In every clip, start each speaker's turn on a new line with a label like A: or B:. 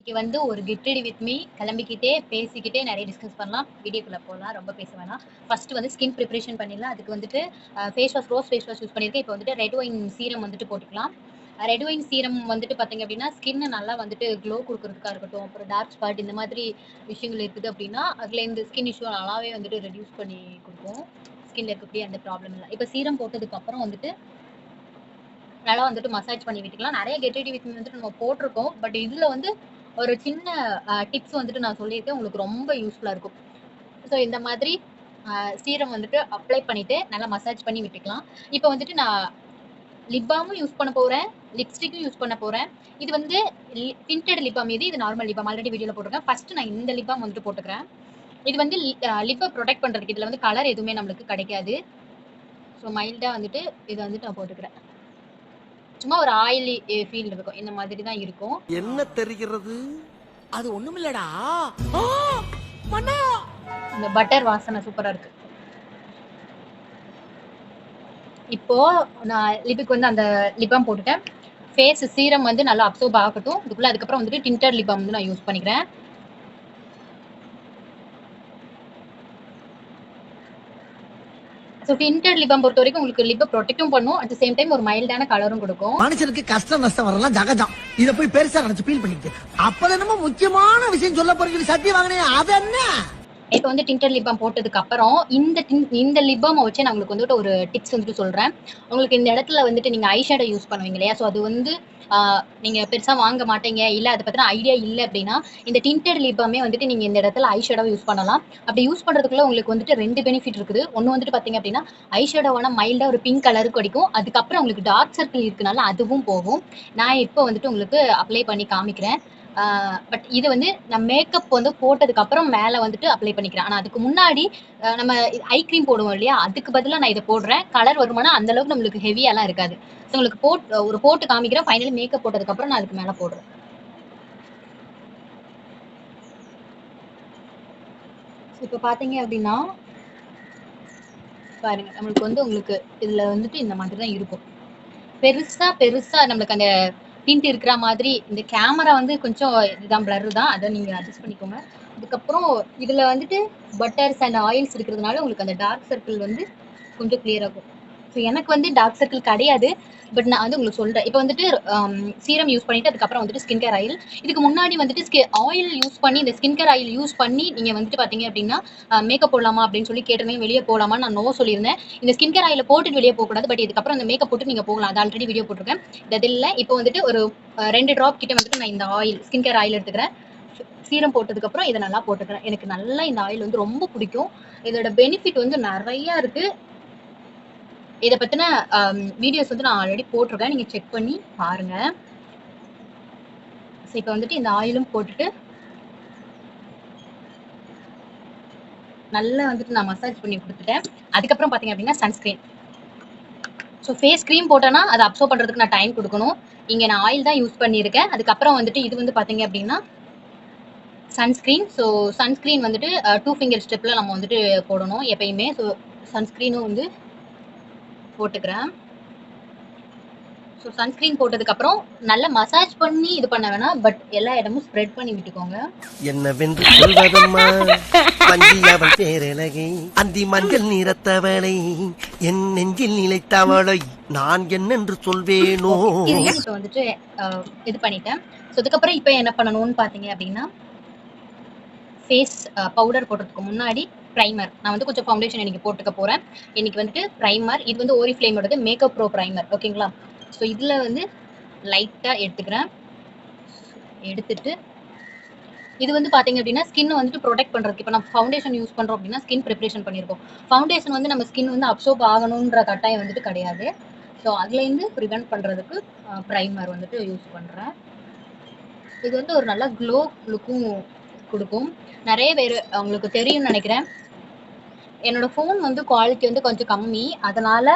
A: இன்னைக்கு வந்து ஒரு கிட்டடி வித் மீ கிளம்பிக்கிட்டே பேசிக்கிட்டே நிறைய டிஸ்கஸ் பண்ணலாம். வீடியோக்குள்ளே போகலாம் ரொம்ப பேச வேணாம். ஃபர்ஸ்ட் வந்து ஸ்கின் ப்ரிப்பரேஷன் பண்ணிடலாம். அதுக்கு வந்துட்டு face wash rose face wash use பண்ணியிருக்கேன். இப்போ வந்துட்டு ரெட் ஒயின் சீரம் வந்துட்டு போட்டுக்கலாம். ரெட் ஒயின் சீரம் வந்துட்டு பார்த்தீங்க அப்படின்னா ஸ்கின்னு நல்லா வந்துட்டு க்ளோ கொடுக்குறதுக்காக இருக்கட்டும் அப்புறம் டார்க் ஸ்பாட் இந்த மாதிரி விஷயங்கள் இருக்குது அப்படின்னா அதில் இந்த ஸ்கின் இஷ்யூ நல்லாவே வந்துட்டு ரெடியூஸ் பண்ணி கொடுக்கும். ஸ்கின்ல இருக்கக்கூடிய அந்த ப்ராப்ளம் இல்லை. இப்போ சீரம் போட்டதுக்கு அப்புறம் வந்துட்டு நல்லா வந்துட்டு மசாஜ் பண்ணி விட்டுக்கலாம். நிறைய கெட்டடி வித் வந்துட்டு நம்ம போட்டிருக்கோம். பட் இதில் வந்து ஒரு சின்ன டிப்ஸ் வந்துட்டு நான் சொல்லியிருக்கேன். உங்களுக்கு ரொம்ப யூஸ்ஃபுல்லாக இருக்கும். ஸோ இந்த மாதிரி சீரம் வந்துட்டு அப்ளை பண்ணிட்டு நல்லா மசாஜ் பண்ணி விட்டுக்கலாம். இப்போ வந்துட்டு நான் லிப் பாமும் யூஸ் பண்ண போகிறேன் லிப்ஸ்டிக்கும் யூஸ் பண்ண போகிறேன் இது வந்து டிண்டட் லிப் பாம் இது இது நார்மல் லிப் பாம் ஆல்ரெடி வீடியோவில் போட்டிருக்கேன். ஃபர்ஸ்ட் நான் இந்த லிப் பாம் வந்துட்டு போட்டுக்கிறேன். இது வந்து லிப்பை ப்ரொடெக்ட் பண்ணுறதுக்கு இதில் வந்து கலர் எதுவுமே நம்மளுக்கு கிடைக்காது. ஸோ மைல்டாக வந்துட்டு இதை வந்துட்டு நான் போட்டுக்கிறேன். சும்மா ஒரு ஆயிலி ஃபீல் இருக்கும். இந்த மாதிரி தான் இருக்கும்.
B: என்ன தெரிகிறது?
C: அது ஒண்ணுமில்லடா.
A: இந்த பட்டர் வாசனை சூப்பரா இருக்கு. இப்போ நான் லிப்புக்கு வந்து அந்த லிப்பாம் போட்டுட்டேன். ஃபேஸ் சீரம் வந்து நல்லா அப்சர்வ் ஆகட்டும். இதுக்குள்ள அதுக்கப்புறம் வந்துட்டு டிண்டர் லிப்பாம் வந்து நான் யூஸ் பண்ணிக்கிறேன். ஸோ டிண்டர் லிப்பாம் பொறுத்த வரைக்கும் உங்களுக்கு லிப்பை ப்ரொடெக்டும் பண்ணும். அட் சேம் டைம் ஒரு மைல்டான கலரும் கொடுக்கும்.
C: மனுஷனுக்கு கஷ்டம் நஷ்டம் வரலாம் ஜகஜம். இதை போய் பெருசா நினைச்சு ஃபீல் பண்ணிட்டு அப்ப என்னமோ முக்கியமான விஷயம் சொல்ல போறீங்க சத்தியம் வாங்கினேன் அது என்ன
A: இப்போ வந்து டிண்டர் லிப்பம் போட்டதுக்கு அப்புறம் இந்த இந்த லிப்பம் வச்சு நான் உங்களுக்கு வந்துட்டு ஒரு டிப்ஸ் வந்துட்டு சொல்கிறேன் உங்களுக்கு இந்த இடத்துல வந்துட்டு நீங்க ஐஷேடோ யூஸ் பண்ணுவீங்க இல்லையா? ஸோ அது வந்து நீங்கள் பெருசாக வாங்க மாட்டீங்க. இல்லை அதை பற்றின ஐடியா இல்லை அப்படின்னா இந்த டிண்டர் லிப்பமே வந்துட்டு நீங்கள் இந்த இடத்துல ஐஷேடோ யூஸ் பண்ணலாம். அப்படி யூஸ் பண்ணுறதுக்குள்ளே உங்களுக்கு வந்துட்டு ரெண்டு பெனிஃபிட் இருக்குது. ஒன்று வந்துட்டு பார்த்தீங்க அப்படின்னா ஐஷேடோவான மைல்டாக ஒரு பிங்க் கலருக்கு அடிக்கும். அதுக்கப்புறம் உங்களுக்கு டார்க் சர்க்கிள் இருக்கனால அதுவும் போகும். நான் இப்போ வந்துட்டு உங்களுக்கு அப்ளை பண்ணி காமிக்கிறேன். பட் இது வந்து நான் மேக்கப் வந்து போட்டதுக்கு அப்புறம் மேல வந்துட்டு அப்ளை பண்ணிக்கிறேன். ஆனா அதுக்கு முன்னாடி நம்ம ஐ க்ரீம் போடுவோம் இல்லையா? அதுக்கு பதிலா நான் இதை போடுறேன். கலர் வருமானா அந்த அளவுக்கு நம்மளுக்கு ஹெவியாலாம் இருக்காது. ஸோ உங்களுக்கு போட் ஒரு போட்டு காமிக்கிறேன். ஃபைனலி மேக்கப் போட்டதுக்கு அப்புறம் நான் அதுக்கு மேல போடுறேன். இப்போ பாத்தீங்க அப்படின்னா பாருங்க. நம்மளுக்கு வந்து உங்களுக்கு இதுல வந்துட்டு இந்த மாதிரி தான் இருக்கும். பெருசா பெருசா நம்மளுக்கு அந்த டிண்ட் இருக்கிற மாதிரி இந்த கேமரா வந்து கொஞ்சம் இதுதான் பிளர் தான். அதை நீங்கள் அட்ஜஸ்ட் பண்ணிக்கோங்க. அதுக்கப்புறம் இதில் வந்துட்டு பட்டர்ஸ் அண்ட் ஆயில்ஸ் இருக்கிறதுனால உங்களுக்கு அந்த டார்க் சர்க்கிள் வந்து கொஞ்சம் கிளியர் ஆகும். ஸோ எனக்கு வந்து டார்க் சர்க்கிள் கிடையாது பட் நான் வந்து உங்களுக்கு சொல்கிறேன் இப்போ வந்துட்டு um, சீரம் யூஸ் பண்ணிட்டு அதுக்கப்புறம் வந்துட்டு ஸ்கின் கேர் ஆயில் இதுக்கு முன்னாடி வந்துட்டு ஆயில் யூஸ் பண்ணி இந்த ஸ்கின் கேர் ஆயில் யூஸ் பண்ணி நீங்கள் வந்துட்டு பார்த்தீங்க அப்படின்னா மேக்கப் போடலாமா அப்படின்னு சொல்லி கேட்டிருந்தீங்க வெளியே போகலாமா நான் நோ சொல்லியிருந்தேன். இந்த ஸ்கின் கேர் ஆயில் போட்டுட்டு வெளியே போகக்கூடாது பட் இதுக்கப்புறம் இந்த மேக்கப் போட்டு நீங்கள் போகலாம். அது ஆல்ரெடி வீடியோ போட்டிருக்கேன். இது இல்லை. இப்போ வந்துட்டு ஒரு ரெண்டு ட்ராப் கிட்ட வந்துட்டு நான் இந்த ஆயில் ஸ்கின் கேர் ஆயில் எடுத்துக்கிறேன். சீரம் போட்டதுக்கப்புறம் இதை நல்லா போட்டுக்கிறேன். எனக்கு நல்லா இந்த ஆயில் வந்து ரொம்ப பிடிக்கும். இதோட பெனிஃபிட் வந்து நிறையா இருக்குது இதை பத்தின வீடியோஸ் வந்து நான் ஆல்ரெடி போட்டிருக்கேன். நீங்க செக் பண்ணி பாருங்க. ஸோ இப்போ வந்துட்டு இந்த ஆயிலும் போட்டுட்டு நல்லா வந்துட்டு நான் மசாஜ் பண்ணி கொடுத்துட்டேன். அதுக்கப்புறம் பார்த்தீங்க அப்படின்னா சன்ஸ்கிரீன் ஸோ ஃபேஸ் க்ரீம் போட்டேன்னா அதை அப்சர்வ் பண்ணுறதுக்கு நான் டைம் கொடுக்கணும். இங்கே நான் ஆயில் தான் யூஸ் பண்ணியிருக்கேன். அதுக்கப்புறம் வந்துட்டு இது வந்து பார்த்தீங்க அப்படின்னா சன்ஸ்க்ரீன் ஸோ சன்ஸ்க்ரீன் வந்துட்டு டூ ஃபிங்கர் ஸ்டெப்பில் நம்ம வந்துட்டு போடணும் எப்பயுமே. ஸோ சன்ஸ்க்ரீனும் வந்து போட்டுக்கிறேன். ஸோ சன்ஸ்க்ரீன் போட்டதுக்கப்புறம் நல்லா மசாஜ் பண்ணி இது பண்ண வேணாம் பட் எல்லா இடமும் ஸ்ப்ரெட் பண்ணி விட்டுக்கோங்க.
B: என்னவென்று சொல்வதம்மா? வஞ்சி அவள் பேரழகை அந்தி மஞ்சள் நிறத்தவளை என் நெஞ்சில் நிலைத்தவளை நான் என்னென்று சொல்வேனோ?
A: இப்போ வந்துட்டு இது பண்ணிட்டேன். ஸோ அதுக்கப்புறம் இப்போ என்ன பண்ணணும்னு பார்த்தீங்க அப்படின்னா ஃபேஸ் பவுடர் போடுறதுக்கு முன்னாடி ப்ரைமர் நான் வந்து கொஞ்சம் ஃபவுண்டேஷன் இன்னைக்கு போட்டுக்க போகிறேன் இன்னைக்கு வந்துட்டு ப்ரைமர் இது வந்து ஓரி ஃப்ளேமோடது மேக்கப் ப்ரோ ப்ரைமர் ஓகேங்களா ஸோ இதில் வந்து லைட்டாக எடுத்துக்கிறேன். எடுத்துட்டு இது வந்து பார்த்தீங்க அப்படின்னா ஸ்கின் வந்துட்டு ப்ரொடெக்ட் பண்ணுறதுக்கு இப்போ நம்ம ஃபவுண்டேஷன் யூஸ் பண்ணுறோம் அப்படின்னா ஸ்கின் ப்ரிப்பரேஷன் பண்ணியிருக்கோம் ஃபவுண்டேஷன் வந்து நம்ம ஸ்கின் வந்து அப்சோப் ஆகணுன்ற கட்டாயம் வந்துட்டு கிடையாது. ஸோ அதுலேருந்து ப்ரிவென்ட் பண்ணுறதுக்கு ப்ரைமர் வந்துட்டு யூஸ் பண்ணுறேன் இது வந்து ஒரு நல்ல க்ளோ லுக்கும் கொடுக்கும். நிறைய பேர் அவங்களுக்கு தெரியும்னு நினைக்கிறேன். என்னோட ஃபோன் வந்து குவாலிட்டி வந்து கொஞ்சம் கம்மி. அதனால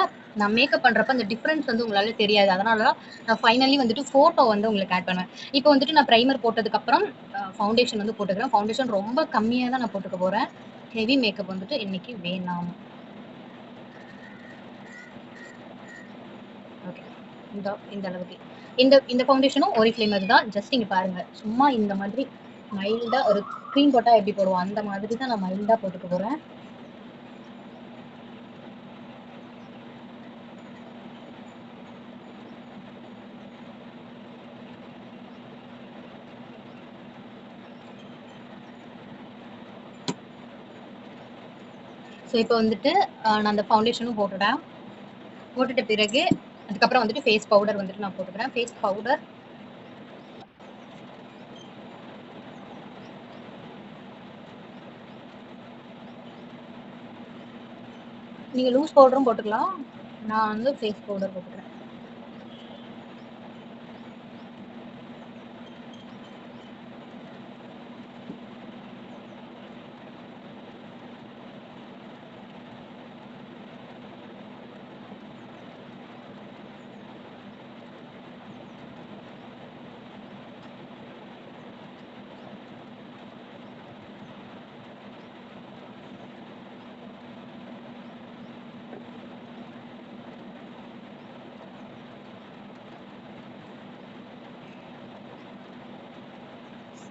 A: நான் மேக்கப் பண்ணுறப்ப அந்த டிஃப்ரென்ஸ் வந்து உங்களால தெரியாது. அதனால தான் நான் ஃபைனலி வந்துட்டு ஃபோட்டோ வந்து உங்களுக்கு ஆட் பண்ணுவேன் இப்போ வந்துட்டு நான் ப்ரைமர் போட்டதுக்கப்புறம் ஃபவுண்டேஷன் வந்து போட்டுக்கிறேன். ஃபவுண்டேஷன் ரொம்ப கம்மியாக தான் நான் போட்டுக்க போகிறேன் ஹெவி மேக்கப் வந்துட்டு இன்னைக்கு வேணாம். ஓகே இந்த இந்த அளவுக்கு. இந்த இந்த ஃபவுண்டேஷனும் ஒரு ஃப்ளேம் தான் ஜஸ்ட் இங்கே பாருங்க. சும்மா இந்த மாதிரி மைல்டாக ஒரு க்ரீம் போட்டால் எப்படி போடுவோம்? அந்த மாதிரி தான் நான் மைல்டாக போட்டுக்க போகிறேன் ஸோ இப்போ வந்துட்டு நான் அந்த ஃபவுண்டேஷனும் போட்டுட்டேன் போட்டுட்ட பிறகு அதுக்கப்புறம் வந்துட்டு ஃபேஸ் பவுடர் வந்துட்டு நான் போட்டுக்கிறேன். ஃபேஸ் பவுடர் நீங்கள் லூஸ் பவுடரும் போட்டுக்கலாம். நான் வந்து ஃபேஸ் பவுடர் போட்டுக்கிறேன்.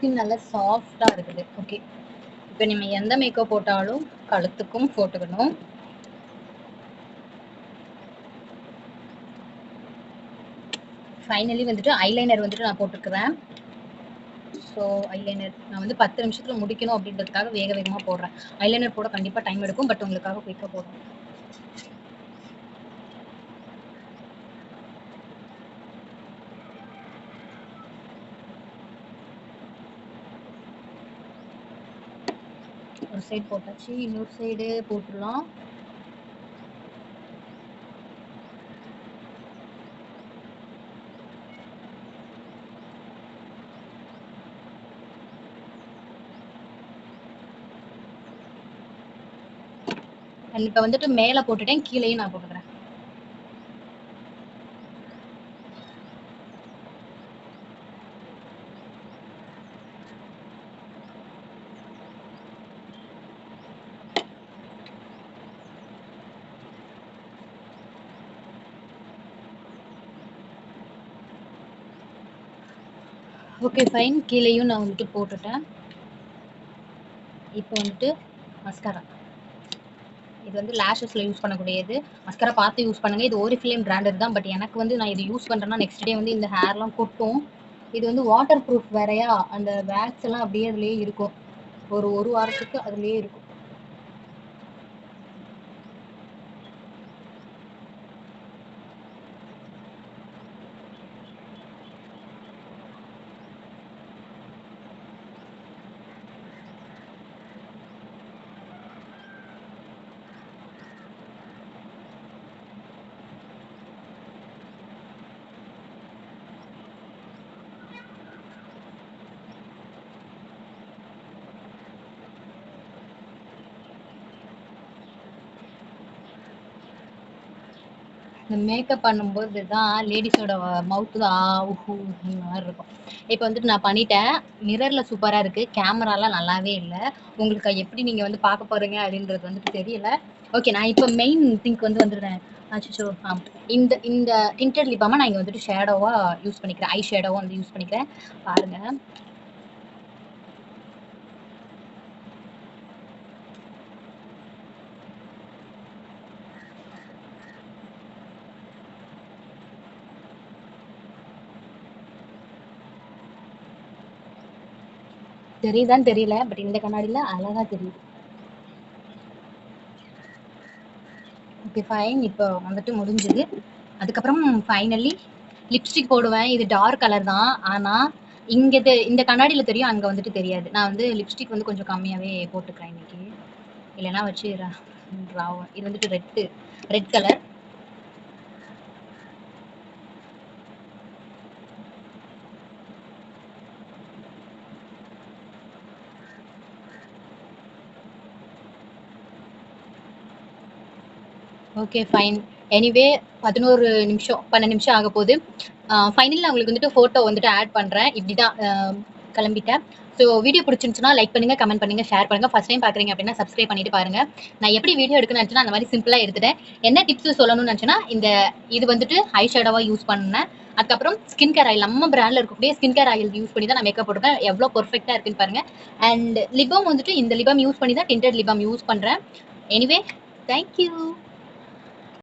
A: ஸ்கின் நல்லா சாஃப்டா இருக்குது. ஓகே இப்போ நம்ம எந்த மேக்கப் போட்டாலும் கழுத்துக்கும் போட்டுக்கணும். ஃபைனலி வந்துட்டு ஐலைனர் வந்துட்டு நான் போட்டுக்கிறேன் ஸோ ஐலைனர் நான் வந்து பத்து நிமிஷத்துல முடிக்கணும் அப்படின்றதுக்காக வேக வேகமாக போடுறேன். ஐலைனர் போட கண்டிப்பாக டைம் எடுக்கும். பட் உங்களுக்காக குயிக்காக போடுறேன். ஒரு சைடு போட்டாச்சு. இன்னொரு சைடு போட்டுடலாம். And இப்ப வந்துட்டு மேல போட்டுட்டேன். கீழேயும் நான் போட்டுக்கிறேன். ஓகே ஃபைன் கீழேயும் நான் வந்துட்டு போட்டுட்டேன். இப்போ வந்துட்டு மஸ்காரா இது வந்து லேஷஸில் யூஸ் பண்ணக்கூடியது. மஸ்காரா பார்த்து யூஸ் பண்ணுங்கள் இது ஒரு ஃபிலிம் பிராண்டட் தான். பட் எனக்கு வந்து நான் இது யூஸ் பண்ணுறேன்னா நெக்ஸ்ட் டே வந்து இந்த ஹேர்லாம் கொட்டும். இது வந்து வாட்டர் ப்ரூஃப் வேறையா அந்த வேக்ஸ் எல்லாம் அப்படியே அதுலேயே இருக்கும். ஒரு ஒரு வாரத்துக்கு அதுலேயே இருக்கும். இந்த மேக்கப் பண்ணும்போது தான் லேடிஸோட மவுத்து தான் மாதிரி இருக்கும். இப்போ வந்துட்டு நான் பண்ணிட்டேன். மிரரில் சூப்பராக இருக்குது கேமராலாம் நல்லாவே இல்லை. உங்களுக்கு எப்படி நீங்கள் வந்து பார்க்க போகிறீங்க அப்படின்றது வந்துட்டு தெரியல. ஓகே நான் இப்போ மெயின் திங்க் வந்து வந்துடுறேன். அச்சோ ஆ இந்த இந்த டிண்டட் லிப்பாமல் நான் இங்கே வந்துட்டு ஷேடோவாக யூஸ் பண்ணிக்கிறேன். ஐ ஷேடோவாக வந்து யூஸ் பண்ணிக்கிறேன். பாருங்கள் தெரியுதான்னு தெரியல பட் இந்த கண்ணாடியில அழகா தெரியுது. ஓகே ஃபைன் இப்போ வந்துட்டு முடிஞ்சது. அதுக்கப்புறம் ஃபைனலி லிப்ஸ்டிக் போடுவேன். இது டார்க் கலர் தான். ஆனால் இங்கே தெ- இந்த கண்ணாடியில் தெரியும் அங்கே வந்துட்டு தெரியாது. நான் வந்து லிப்ஸ்டிக் வந்து கொஞ்சம் கம்மியாகவே போட்டுக்கிறேன் இன்னைக்கு. இல்லைன்னா வச்சு ரா இது வந்துட்டு red red colour okay fine anyway பதினோரு நிமிஷம் பன்னெண்டு நிமிஷம் ஆக போகுது. ஃபைனலில் நான் உங்களுக்கு வந்துட்டு ஃபோட்டோ வந்துட்டு ஆட் பண்ணுறேன் இப்படி தான் கிளம்பிட்டேன். ஸோ வீடியோ பிடிச்சிருந்துச்சுன்னா லைக் பண்ணுங்க கமெண்ட் பண்ணுங்க ஷேர் பண்ணுங்க. ஃபர்ஸ்ட் டைம் பார்க்குறீங்க அப்படின்னா சப்ஸ்கிரைப் பண்ணிட்டு பாருங்க. நான் எப்படி வீடியோ எடுக்கணும்னு நினச்சுன்னா அந்த மாதிரி சிம்பிளாக எடுத்துட்டேன். என்ன டிப்ஸ் சொல்லணும்னு நினச்சேன்னா இந்த இது வந்துட்டு ஹை ஷேடோவாக யூஸ் பண்ணேன். அதுக்கப்புறம் ஸ்கின் கேர் ஆயில் நம்ம பிராண்டில் இருக்கக்கூடிய ஸ்கின் கேர் ஆயில் யூஸ் பண்ணி தான் நான் மேக்கப் போட்டுருக்கேன். எவ்வளோ பர்ஃபெக்டாக இருக்குன்னு பாருங்க. அண்ட் லிபம் வந்துட்டு இந்த லிபம் யூஸ் பண்ணி தான் டிண்டட் லிபம் யூஸ் பண்ணுறேன் எனிவே தேங்க்யூ